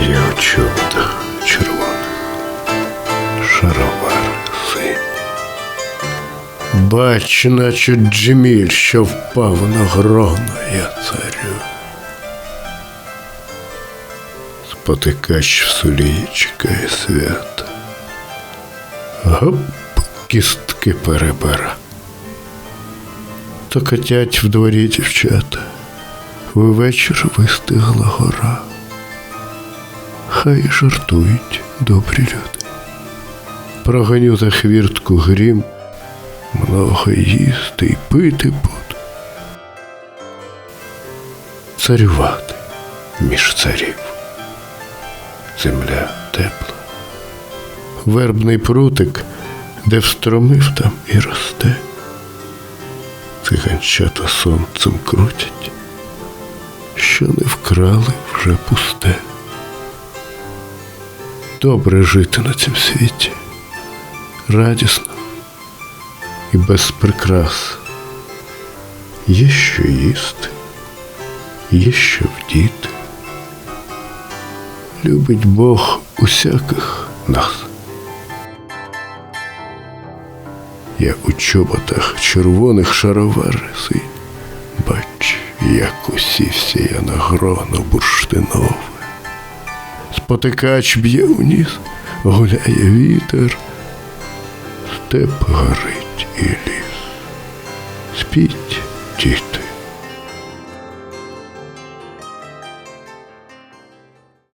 Я у чоботах червоних, шаровар синій. Бач, наче Джеміль, що впав на грона я царю. Спотикач в сулії чекає свята. Гоп, кістки перебера. То котять в дворі дівчата. Ввечір вистигла гора. Хай жартують добрі люди. Прогоню за хвіртку грім, много їсти й пити буду. Царювати між царів. Земля тепла. Вербний прутик, де встромив там і росте. Циганчата сонцем крутять, що не вкрали вже пусте. Добре жити на цім світі, радісно і без прикрас. Є що їсти, є що вдіти. Любить Бог усяких нас. Я у чоботах червоних шаровари. Бач, як усівся я на гроно бурштинове. Спотикач б'є у ніс, гуляє вітер, степ горить і ліс. Спіть, діти,